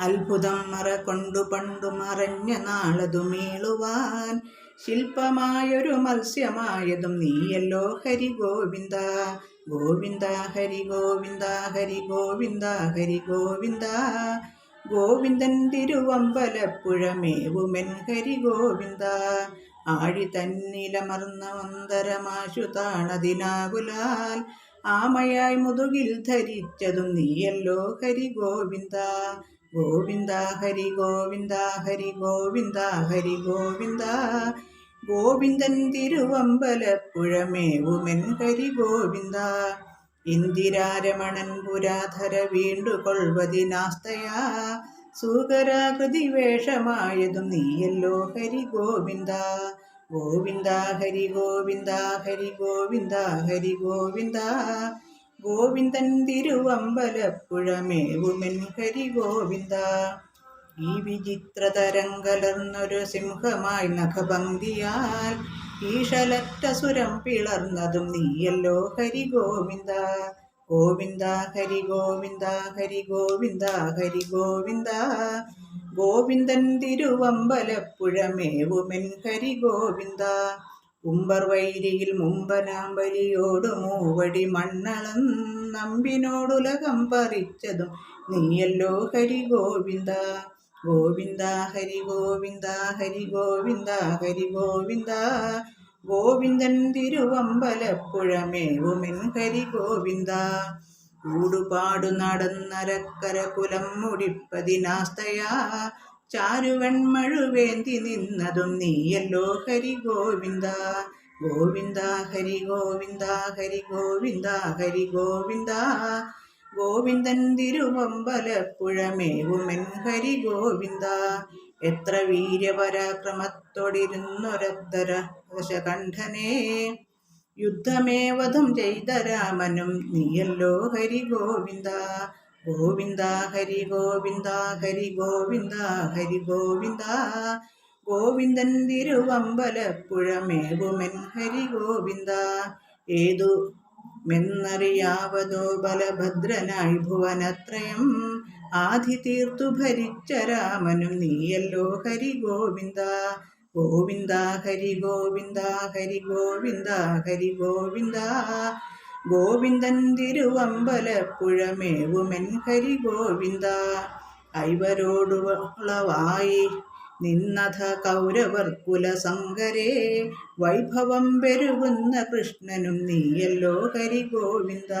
അത്ഭുതം മറ കൊണ്ടു പണ്ടു മറഞ്ഞ നാളതു മീളുവാൻ ശില്പമായൊരു മത്സ്യമായതും നീയല്ലോ ഹരി ഗോവിന്ദ ഗോവിന്ദ ഹരി ഗോവിന്ദ ഹരി ഗോവിന്ദ ഹരി ഗോവിന്ദ ഗോവിന്ദൻ തിരുവമ്പലപ്പുഴമേവുമെൻ ഹരി ഗോവിന്ദ ആഴി തന്നിലമർന്ന മന്ദരമാശു താണതിനാകുലാൽ ആമയായി മുതുകിൽ ധരിച്ചതും നീയല്ലോ ഹരി ഗോവിന്ദ ഗോവിന്ദ ഹരി ഗോവിന്ദ ഹരി ഗോവിന്ദ ഹരി ഗോവിന്ദ. ഗോവിന്ദൻ തിരുവമ്പലപ്പുഴമേവുമെൻ ഹരി ഗോവിന്ദ. ഇന്ദിരാരമണൻ പുരാധര വീണ്ടുകൊള്ളുവതിനാസ്തയാ. സൂകരാകൃതി വേഷമായതും നീയല്ലോ ഹരി ഗോവിന്ദ. ഗോവിന്ദ ഹരി ഗോവിന്ദ ഹരി ഗോവിന്ദ ഹരി ഗോവിന്ദ. ഗോവിന്ദൻ തിരുവമ്പലപ്പുഴമേവുമെൻ ഹരി ഗോവിന്ദ. ഈ വിചിത്ര കലർന്നൊരു സിംഹമായി നഖഭംഗിയാൽ ഈശലറ്റ സുരം പിളർന്നതും നീയല്ലോ ഹരി ഗോവിന്ദ. ഗോവിന്ദ ഹരി ഗോവിന്ദ ഹരി ഗോവിന്ദ ഹരി ഗോവിന്ദ. ഗോവിന്ദൻ തിരുവമ്പലപ്പുഴമേവുമെൻ ഹരി ഗോവിന്ദ. ഉമ്പർ വൈരിയിൽ മുമ്പനാമ്പലിയോട് മൂവടി മണ്ണളം നമ്പിനോടുലകം പറിച്ചതും നീയല്ലോ ഹരി ഗോവിന്ദ ഗോവിന്ദ ഹരി ഗോവിന്ദ ഹരി ഗോവിന്ദ ഹരി ഗോവിന്ദ ഗോവിന്ദൻ തിരുവമ്പലപ്പുഴമേവുമെൻ ഹരി ഗോവിന്ദ ൂടുപാടു നടന്നരക്കര കുലം മുടിപ്പതിനാസ്തയാ. ചാരുവൺമഴുവേന്തി നിന്നതും നീയല്ലോ ഹരി ഗോവിന്ദ ഗോവിന്ദ ഹരി ഗോവിന്ദ ഹരി ഗോവിന്ദ ഹരി ഗോവിന്ദ ഗോവിന്ദൻ തിരുവമ്പലപ്പുഴമേവുമൻ ഹരി ഗോവിന്ദ എത്ര വീര്യപരാക്രമത്തോടിരുന്നൊരത്തര ദശകണ്ഠനേ യുദ്ധമേവധം ചെയ്ത രാമനും നീയല്ലോ ഹരി ഗോവിന്ദ ഗോവിന്ദ ഹരി ഗോവിന്ദ ഹരി ഗോവിന്ദ ഹരി ഗോവിന്ദ. ഗോവിന്ദൻ തിരുവമ്പലപ്പുഴമേവുമെൻ ഹരി ഗോവിന്ദ. ഏതു മെന്നറിയാവതോ ബലഭദ്രനായി ഭുവനത്രയം. ആധി തീർത്തു ഭരിച്ച രാമനും നീയല്ലോ ഹരി ഗോവിന്ദ. ഗോവിന്ദ ഹരി ഗോവിന്ദ ഹരി ഗോവിന്ദ ഹരി ഗോവിന്ദ. ഗോവിന്ദൻ തിരുവമ്പലപ്പുഴമേവുമെൻ ഹരി ഗോവിന്ദ ഐവരോടുളവായി നിന്നഥ കൗരവർ കുലസങ്കരേ വൈഭവം പെരുകുന്ന കൃഷ്ണനും നീയല്ലോ ഹരി ഗോവിന്ദ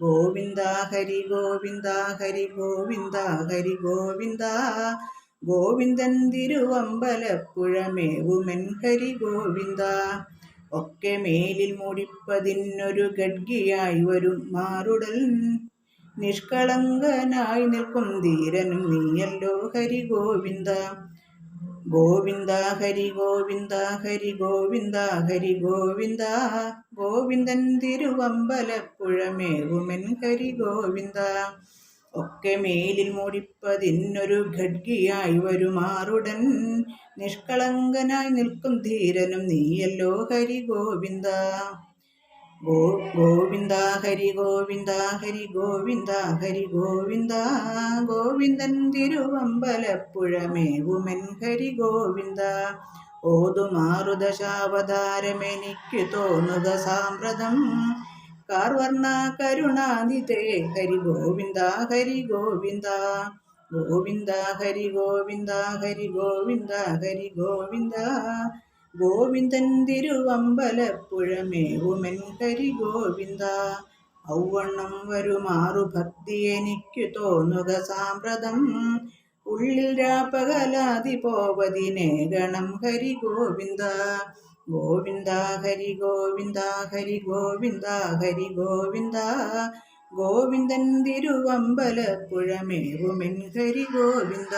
ഗോവിന്ദ ഹരി ഗോവിന്ദ ഹരി ഗോവിന്ദ ഹരി ഗോവിന്ദ ഗോവിന്ദൻ തിരുവമ്പലപ്പുഴമേവുമെൻ ഹരി ഗോവിന്ദ ഒക്കെ മേലിൽ മുടിപ്പതിനൊരു ഗഡ്ഗിയായി വരും മാറുടൽ. നിഷ്കളങ്കനായി നിൽക്കും ധീരനും നീയല്ലോ ഹരി ഗോവിന്ദ ഗോവിന്ദ ഹരി ഗോവിന്ദ ഹരി ഗോവിന്ദ ഹരി ഗോവിന്ദ ഗോവിന്ദൻ തിരുവമ്പലപ്പുഴമേകുമെൻ ഹരി ഗോവിന്ദ ഒക്കെ മേലിൽ മൂടിപ്പതിന്നൊരു ഖഡ്ഗിയായി വരുമാറുടൻ. നിഷ്കളങ്കനായി നിൽക്കും ധീരനും നീയല്ലോ ഹരി ഗോവിന്ദ ഗോ ഗോവിന്ദ ഹരി ഗോവിന്ദ ഹരി ഗോവിന്ദ ഹരി ഗോവിന്ദ ഗോവിന്ദൻ തിരുവമ്പലപ്പുഴമേവുമൻ ഹരി ഗോവിന്ദ ഓതുമാറുദശാവതാരമെനിക്ക് തോന്നുക സാമ്പ്രതം. കാർവർണ കരുണാനിതേ ഹരി ഗോവിന്ദ ഹരി ഗോവിന്ദ ഗോവിന്ദ ഹരി ഗോവിന്ദ ഹരി ഗോവിന്ദ ഹരി ഗോവിന്ദ ഗോവിന്ദൻ തിരുവമ്പലപ്പുഴമേവുമെൻ ഹരി ഗോവിന്ദ ഔവണ്ണം വരുമാറു ഭക്തി എനിക്ക് തോന്നുക സാമ്പ്രതം. ഉള്ളിൽ രാപ്പകലാതി പോവതിനേകണം ഹരി ഗോവിന്ദ ഗോവിന്ദ ഹരി ഗോവിന്ദ ഹരി ഗോവിന്ദ ഹരി ഗോവിന്ദ. ഗോവിന്ദൻ തിരുവമ്പലപ്പുഴമേവുമെൻ ഹരി ഗോവിന്ദ.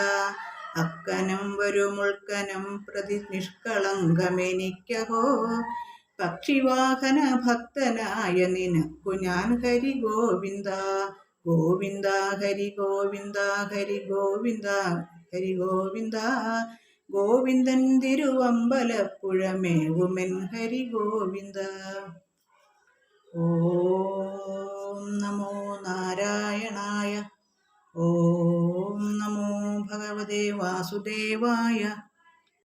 അക്കനം വരുമുൾക്കനം പ്രതി നിഷ്കളങ്കമെനിക്കഹോ. പക്ഷിവാഹന ഭക്തനായ നിനക്കു ഞാൻ ഹരി ഗോവിന്ദ. ഗോവിന്ദ ഹരി ഗോവിന്ദ ഹരി ഗോവിന്ദ ഹരി ഗോവിന്ദ. ഗോവിന്ദൻ തിരുവമ്പലപ്പുഴമേവുമെൻ ഹരി ഗോവിന്ദ. ഓം നമോ നാരായണായ ഓം നമോ ഭഗവതേ വാസുദേവായ